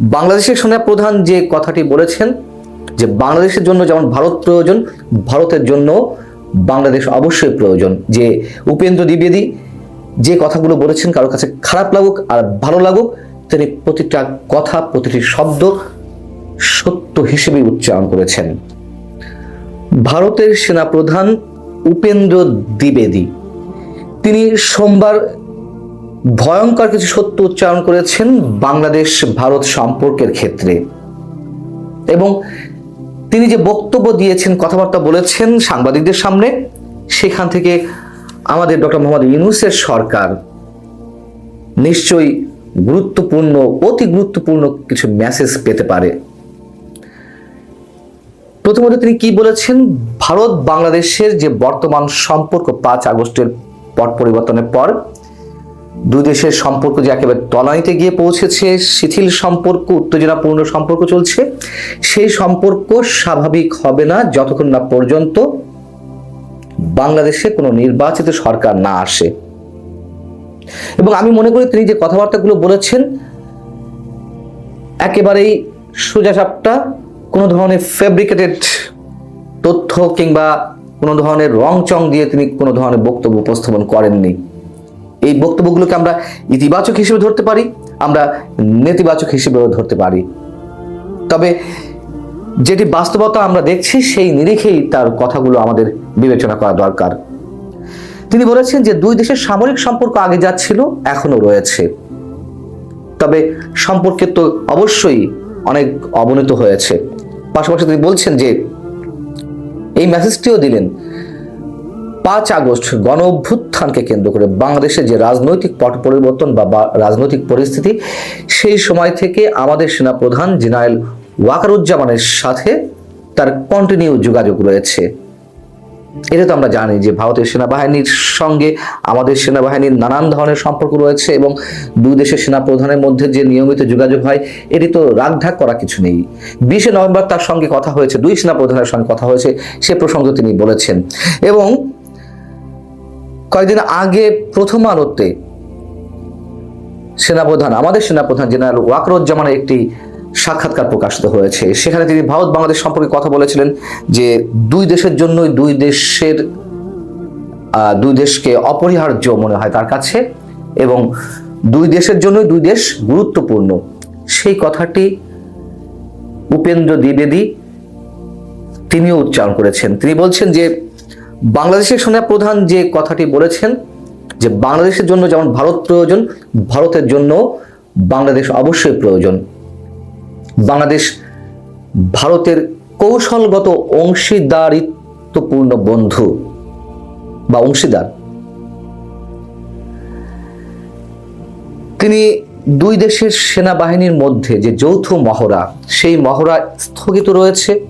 বাংলাদেশের সেনা প্রধান যে কথাটি বলেছেন যে বাংলাদেশের জন্য যেমন ভারত প্রয়োজন, ভারতের জন্য বাংলাদেশ অবশ্যই প্রয়োজন। যে উপেন্দ্র দ্বিবেদী যে কথাগুলো বলেছেন কারোর কাছে খারাপ লাগুক আর ভালো লাগুক, তিনি প্রতিটা কথা, প্রতিটি শব্দ সত্য হিসেবে উচ্চারণ করেছেন। ভারতের সেনাপ্রধান উপেন্দ্র দ্বিবেদী, তিনি সোমবার ভয়ঙ্কর কিছু সত্য উচ্চারণ করেছেন বাংলাদেশ ভারত সম্পর্কের ক্ষেত্রে। এবং তিনি যে বক্তব্য দিয়েছেন, কথাবার্তা বলেছেন সাংবাদিকদের সামনে, সেখান থেকে আমাদের ডক্টর মোহাম্মদ ইউনুসের সরকার নিশ্চয়ই গুরুত্বপূর্ণ, অতি গুরুত্বপূর্ণ কিছু মেসেজ পেতে পারে। প্রথমত তিনি কি বলেছেন? ভারত বাংলাদেশের যে বর্তমান সম্পর্ক পাঁচ আগস্টের পট পরিবর্তনের পর দুই দেশের সম্পর্ক যে একেবারে তলানিতে গিয়ে পৌঁছেছে, শিথিল সম্পর্ক, উত্তেজনাপূর্ণ সম্পর্ক চলছে, সেই সম্পর্ক স্বাভাবিক হবে না যতক্ষণ না পর্যন্ত বাংলাদেশে কোনো নির্বাচিত সরকার না আসে। এবং আমি মনে করি তিনি যে কথাবার্তাগুলো বলেছেন, একেবারেই সোজাসাপটা কোনো ধরনের ফেব্রিকেটেড তথ্য কিংবা কোনো ধরনের রং চং দিয়ে তিনি কোনো ধরনের বক্তব্য উপস্থাপন করেননি। এই বক্তব্যগুলোকে আমরা ইতিবাচক হিসেবে ধরতে পারি, আমরা নেতিবাচক হিসেবেও ধরতে পারি। তবে যেটি বাস্তবতা আমরা দেখছি, সেই নিরিখেই তার কথাগুলো আমাদের বিবেচনা করা দরকার। তিনি বলেছেন যে, দুই দেশের সামরিক সম্পর্ক আগে যাচ্ছিল এখনও রয়েছে। তবে সম্পর্কে তো অবশ্যই অনেক অবনতি হয়েছে। পাশাপাশি তিনি বলছেন যে, এই মেসেজটিও দিলেন পাঁচ আগস্ট গণ অভ্যুত্থানকে কেন্দ্র করে বাংলাদেশের যে রাজনৈতিক পট পরিবর্তন বা বা রাজনৈতিক পরিস্থিতি, সেই সময় থেকে আমাদের সেনাপ্রধান জেনারেল ওয়াকারুজ্জামানের সাথে তার কন্টিনিউ যোগাযোগ রয়েছে। এটা তো আমরা জানি যে ভারতের সেনাবাহিনীর সঙ্গে আমাদের সেনাবাহিনীর নানান ধরনের সম্পর্ক রয়েছে এবং দুই দেশের সেনাপ্রধানের মধ্যে যে নিয়মিত যোগাযোগ হয়, এটি তো রাগঢাক করা কিছু নেই। বিশে নভেম্বর তার সঙ্গে কথা হয়েছে, দুই সেনাপ্রধানের সঙ্গে কথা হয়েছে, সে প্রসঙ্গ তিনি বলেছেন। এবং কয়েকদিন আগে প্রথম আলোতে সেনাপ্রধান, আমাদের সেনাপ্রধান জেনারেল ওয়াকরুজ্জামানের একটি সাক্ষাৎকার প্রকাশিত হয়েছে। সেখানে তিনি ভারত বাংলাদেশ সম্পর্কে কথা বলেছিলেন যে দুই দেশের জন্যই দুই দেশের দুই দেশকে অপরিহার্য মনে হয় তার কাছে এবং দুই দেশের জন্যই দুই দেশ গুরুত্বপূর্ণ। সেই কথাটি উপেন্দ্র দ্বিবেদী তিনিও উচ্চারণ করেছেন। তিনি বলছেন যে বাংলাদেশের সেনা প্রধান যে কথাটি বলেছেন যে বাংলাদেশের জন্য যেমন ভারত প্রয়োজন, ভারতের জন্য বাংলাদেশ অবশ্যই প্রয়োজন। বাংলাদেশ ভারতের কৌশলগত অংশীদারিত্বপূর্ণ বন্ধু বা অংশীদার। তিনি দুই দেশের সেনাবাহিনীর মধ্যে যে যৌথ মহড়া, সেই মহড়া স্থগিত রয়েছে।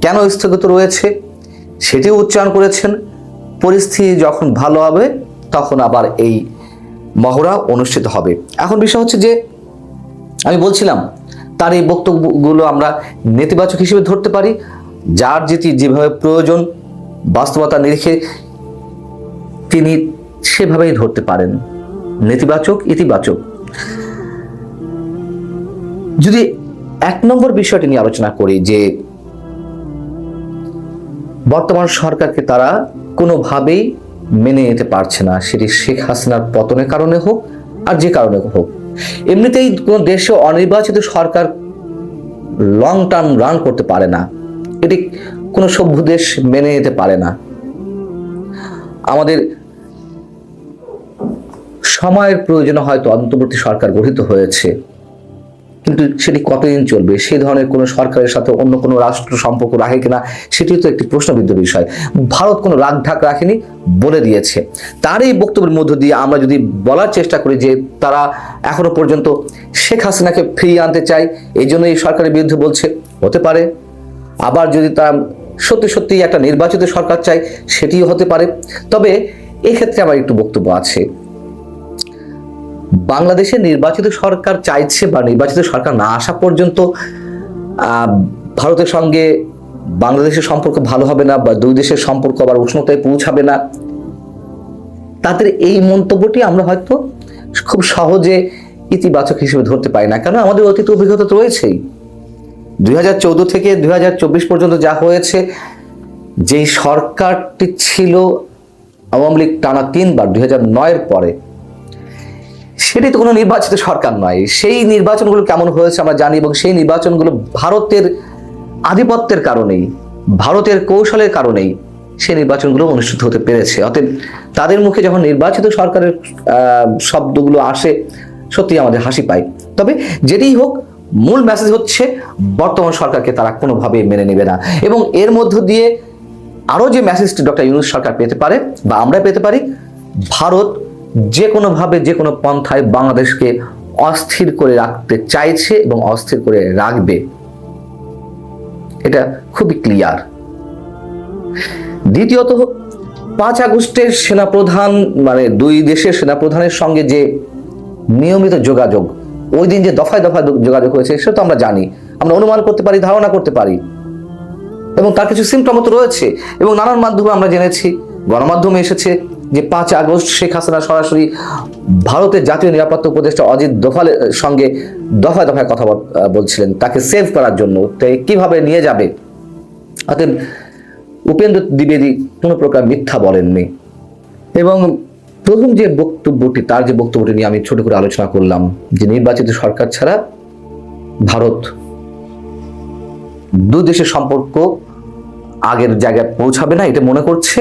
কেন স্থগিত রয়েছে? সেটিও উচ্চারণ করেছেন। পরিস্থিতি যখন ভালো হবে, তখন আবার এই মহড়া অনুষ্ঠিত হবে। এখন বিষয় হচ্ছে যে, আমি বলছিলাম, তার এই বক্তব্যগুলো আমরা নেতিবাচক হিসেবে ধরতে পারি। যার যেটি যেভাবে প্রয়োজন, বাস্তবতা নিরিখে তিনি সেভাবেই ধরতে পারেন। নেতিবাচক, ইতিবাচক। যদি এক নম্বর বিষয়টি নিয়ে আলোচনা করি যে বর্তমান সরকারকে তারা কোনোভাবেই মেনে নিতে পারছে না। সেটি শেখ হাসিনার পতনের কারণে হোক আর যে কারণে হোক। এমনিতেই কোনো দেশে অনির্বাচিত সরকার লং টার্ম রান করতে পারে না। এটি কোনো সভ্য দেশ মেনে নিতে পারে না। আমাদের সময়ের প্রয়োজনে হয়তো অন্তর্বর্তী সরকার গঠিত হয়েছে। কিন্তু সেটি কতদিন চলবে? সেই ধরনের কোনো সরকারের সাথে অন্য কোনো রাষ্ট্র সম্পর্ক রাখে কিনা সেটি তো একটি প্রশ্নবিদ্ধ বিষয়। ভারত কোনো রাগ ঢাক রাখেনি বলে দিয়েছে। তার এই বক্তব্যের মধ্য দিয়ে আমরা যদি বলার চেষ্টা করি যে তারা এখনও পর্যন্ত শেখ হাসিনাকে ফিরিয়ে আনতে চায়, এই জন্য এই সরকারের বিরুদ্ধে বলছে, হতে পারে। আবার যদি তারা সত্যি সত্যি একটা নির্বাচিত সরকার চায়, সেটিও হতে পারে। তবে এক্ষেত্রে আমার একটু বক্তব্য আছে। বাংলাদেশে নির্বাচিত সরকার চাইছে বা নির্বাচিত সরকার না আসা পর্যন্ত ভারতের সঙ্গে বাংলাদেশের সম্পর্ক ভালো হবে না বা দুই দেশের সম্পর্ক আবার উষ্ণতায় পৌঁছাবে না। তাদের এই মন্তব্যটি আমরা হয়তো খুব সহজে ইতিবাচক হিসেবে ধরতে পারি না কেন আমাদের অতীত অভিজ্ঞতা তো রয়েছেই। দুই হাজার চোদ্দ থেকে দুই হাজার চব্বিশ পর্যন্ত যা হয়েছে, যেই সরকারটি ছিল আওয়ামী লীগ টানা তিনবার, দুই হাজার নয়ের পরে সেটি তো কোনো নির্বাচিত সরকার নয়। সেই নির্বাচনগুলো কেমন হয়েছে আমরা জানি এবং সেই নির্বাচনগুলো ভারতের আধিপত্যের কারণেই, ভারতের কৌশলের কারণেই সেই নির্বাচনগুলো অনুষ্ঠিত হতে পেরেছে। অতএব তাদের মুখে যখন নির্বাচিত সরকারের শব্দগুলো আসে সত্যি আমাদের হাসি পায়। তবে যেটাই হোক, মূল মেসেজ হচ্ছে বর্তমান সরকারকে তারা কোনোভাবেই মেনে নেবে না। এবং এর মধ্য দিয়ে আরও যে মেসেজটি ডক্টর ইউনুস সরকার পেতে পারে বা আমরা পেতে পারি, ভারত যে কোনোভাবে যে কোনো পন্থায় বাংলাদেশকে অস্থির করে রাখতে চাইছে এবং অস্থির করে রাখবে। এটা খুবই ক্লিয়ার। দ্বিতীয়ত, পাঁচ আগস্টের সেনাপ্রধান মানে দুই দেশের সেনাপ্রধানের সঙ্গে যে নিয়মিত যোগাযোগ, ওই দিন যে দফায় দফায় যোগাযোগ হয়েছে, সেটা তো আমরা জানি। আমরা অনুমান করতে পারি, ধারণা করতে পারি। এবং তার কিছু সিমটমও তো রয়েছে। এবং নানান মাধ্যমে আমরা জেনেছি, গণমাধ্যমে এসেছে যে পাঁচ আগস্ট শেখ হাসিনা সরাসরি ভারতের জাতীয় নিরাপত্তা উপদেষ্টা অজিত দোভালের সঙ্গে দফায় দফায় কথা বলছিলেন। তাকে সেভ করার জন্য। কীভাবে নিয়ে যাবে? অতএব উপেন্দ্র দ্বিবেদী কোনো প্রকার মিথ্যা বলেননি। এবং প্রথম যে বক্তব্যটি, তার যে বক্তব্যটি নিয়ে আমি ছোট করে আলোচনা করলাম, যে নির্বাচিত সরকার ছাড়া ভারত দুই দেশের সম্পর্ক আগের জায়গায় পৌঁছাবে না, এটা মনে করছে।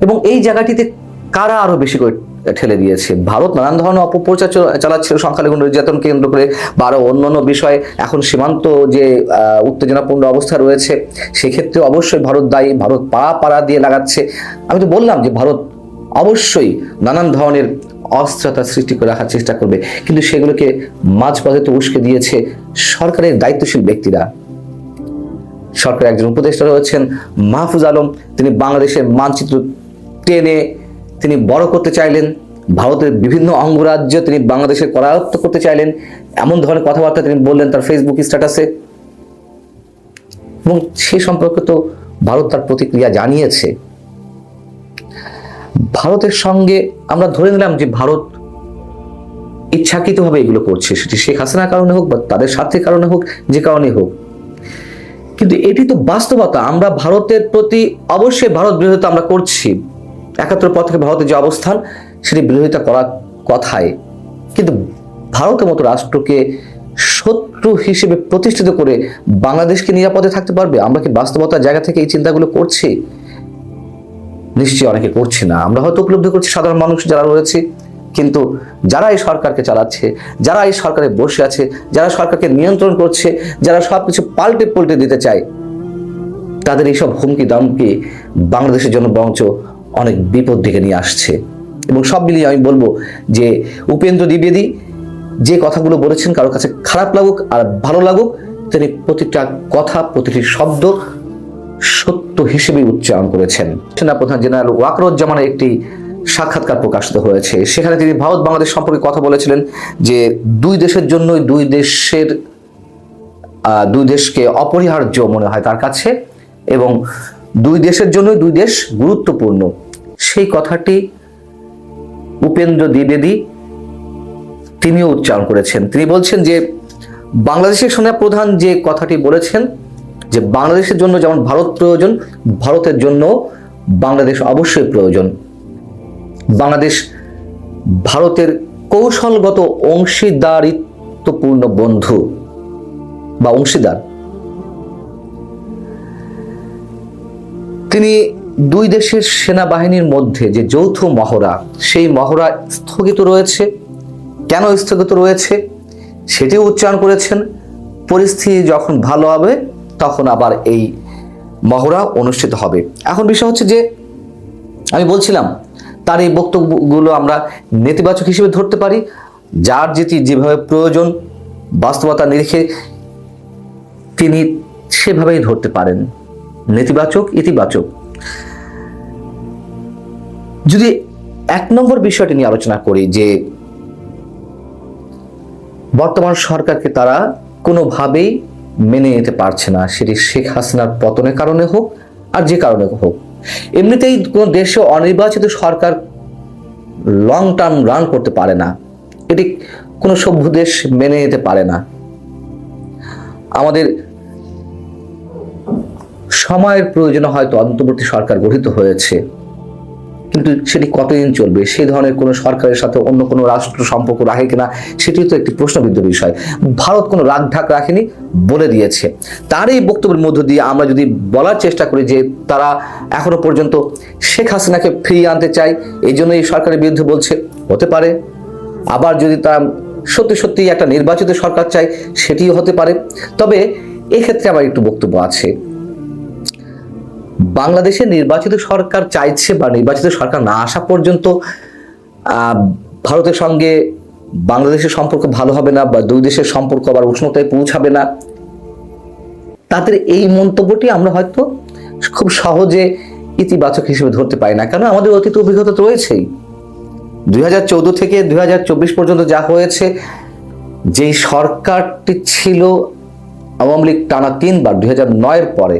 এবং এই জায়গাটিতে কারা আরও বেশি করে ঠেলে দিয়েছে? ভারত নানান ধরনের অপপ্রচার চালাচ্ছিল সংখ্যালঘু নির্যাতন কেন্দ্র করে বা আরও অন্যান্য বিষয়ে এখন সীমান্ত যে উত্তেজনাপূর্ণ অবস্থা রয়েছে সেক্ষেত্রে অবশ্যই ভারত দায়ী, ভারত পাড়া পাড়া দিয়ে লাগাচ্ছে। আমি তো বললাম যে ভারত অবশ্যই নানান ধরনের অস্থিরতা সৃষ্টি করে রাখার চেষ্টা করবে। কিন্তু সেগুলোকে মাঝপথে তো উস্কে দিয়েছে সরকারের দায়িত্বশীল ব্যক্তিরা। সরকার একজন উপদেষ্টা রয়েছেন মাহফুজ আলম। তিনি বাংলাদেশের মানচিত্র টেনে তিনি বড় করতে চাইলেন, ভারতের বিভিন্ন অঙ্গরাজ্য তিনি বাংলাদেশের করায়ত্ত করতে চাইলেন, এমন ধরনের কথাবার্তা তিনি বললেন তার ফেসবুক স্ট্যাটাসে। এবং সে সম্পর্কে তো ভারত তার প্রতিক্রিয়া জানিয়েছে। ভারতের সঙ্গে আমরা ধরে নিলাম যে ভারত ইচ্ছাকৃতভাবে এগুলো করছে, সেটি শেখ হাসিনার কারণে হোক বা তাদের স্বার্থের কারণে হোক, যে কারণে হোক। কিন্তু এটি তো বাস্তবতা, আমরা ভারতের প্রতি অবশ্যই ভারত বিরোধিতা আমরা করছি। একাত্তর পর থেকে ভারতের যে অবস্থান, সেটি বিরোধিতা করার কথায় কিন্তু ভারতের মতো রাষ্ট্রকে শত্রু হিসেবে প্রতিষ্ঠিত করে বাংলাদেশকে নিরাপদে থাকতে পারবে? আমরা কি বাস্তবতার জায়গা থেকে এই চিন্তাগুলো করছি? নিশ্চয়ই অনেকে করছি না। আমরা হয়তো উপলব্ধি করছি সাধারণ মানুষ যারা রয়েছে, কিন্তু যারা এই সরকারকে চালাচ্ছে, যারা এই সরকারে বসে আছে, যারা সরকারকে নিয়ন্ত্রণ করছে, যারা সব কিছু পাল্টে পাল্টে দিতে চায়, তাদের এইসব হুমকি দামকি বাংলাদেশের জন্য বরঞ্চ অনেক বিপদ ডেকে নিয়ে আসছে। এবং সব মিলিয়ে আমি বলব যে উপেন্দ্র দ্বিবেদী যে কথাগুলো বলেছেন কারোর কাছে খারাপ লাগুক আর ভালো লাগুক, তিনি প্রতিটা কথা, প্রতিটি শব্দ সত্য হিসেবে উচ্চারণ করেছেন। সেনাপ্রধান জেনারেল ওয়াকরুজ্জামানের একটি সাক্ষাৎকার প্রকাশিত হয়েছে। সেখানে তিনি ভারত বাংলাদেশ সম্পর্কে কথা বলেছিলেন যে দুই দেশের জন্যই দুই দেশের দুই দেশকে অপরিহার্য মনে হয় তার কাছে, এবং দুই দেশের জন্যই দুই দেশ গুরুত্বপূর্ণ। সেই কথাটি উপেন্দ্র দ্বিবেদী তিনিও উচ্চারণ করেছেন। তিনি বলছেন যে, বাংলাদেশের সেনা প্রধান যে কথাটি বলেছেন যে, বাংলাদেশের জন্য যেমন ভারত প্রয়োজন, ভারতের জন্য বাংলাদেশ অবশ্যই প্রয়োজন। বাংলাদেশ ভারতের কৌশলগত অংশীদারিত্বপূর্ণ বন্ধু বা অংশীদার। তিনি দুই দেশের সেনাবাহিনীর মধ্যে যে যৌথ মহড়া, সেই মহড়া স্থগিত রয়েছে। কেন স্থগিত রয়েছে? সেটিও উচ্চারণ করেছেন, পরিস্থিতি যখন ভালো হবে, তখন আবার এই মহড়া অনুষ্ঠিত হবে। এখন বিষয় হচ্ছে যে, আমি বলছিলাম, তার এই বক্তব্যগুলো আমরা নেতিবাচক হিসেবে ধরতে পারি। যার যেটি যেভাবে প্রয়োজন, বাস্তবতা নিরিখে তিনি সেভাবেই ধরতে পারেন। নেতিবাচক, ইতিবাচক। যদি এক নম্বর বিষয়টি নিয়ে আলোচনা করি যে বর্তমান সরকারকে তারা কোনোভাবেই মেনে নিতে পারছে না, সেটি শেখ হাসিনার পতনের কারণে হোক আর যে কারণে হোক। এমনিতেই কোনো দেশে অনির্বাচিত সরকার লং টার্ম রান করতে পারে না। এটি কোনো সভ্য দেশ মেনে নিতে পারে না। আমাদের সময়ের প্রয়োজনে হয়তো অন্তর্বর্তী সরকার গঠিত হয়েছে। কিন্তু সেটি কতদিন চলবে? সেই ধরনের কোনো সরকারের সাথে অন্য কোনো রাষ্ট্র সম্পর্ক রাখে কিনা সেটি তো একটি প্রশ্নবিদ্ধ বিষয়। ভারত কোনো রাগ ঢাক রাখেনি বলে দিয়েছে। তার এই বক্তব্যের মধ্য দিয়ে আমরা যদি বলার চেষ্টা করি যে তারা এখনও পর্যন্ত শেখ হাসিনাকে ফিরিয়ে আনতে চায়, এই জন্য এই সরকারের বিরুদ্ধে বলছে, হতে পারে। আবার যদি তারা সত্যি সত্যি একটা নির্বাচিত সরকার চায়, সেটিও হতে পারে। তবে এক্ষেত্রে আমার একটু বক্তব্য আছে। বাংলাদেশে নির্বাচিত সরকার চাইছে বা নির্বাচিত সরকার না আসা পর্যন্ত ভারতের সঙ্গে বাংলাদেশের সম্পর্ক ভালো হবে না বা দুই দেশের সম্পর্ক আবার উষ্ণতায় পৌঁছাবে না। তাদের এই মন্তব্যটি আমরা হয়তো খুব সহজে ইতিবাচক হিসেবে ধরতে পারি না কারণ আমাদের অতীত অভিজ্ঞতা তো রয়েছেই। দুই হাজার চৌদ্দ থেকে দুই হাজার চব্বিশ পর্যন্ত যা হয়েছে, যেই সরকারটি ছিল আওয়ামী লীগ টানা তিনবার, দুই হাজার নয়ের পরে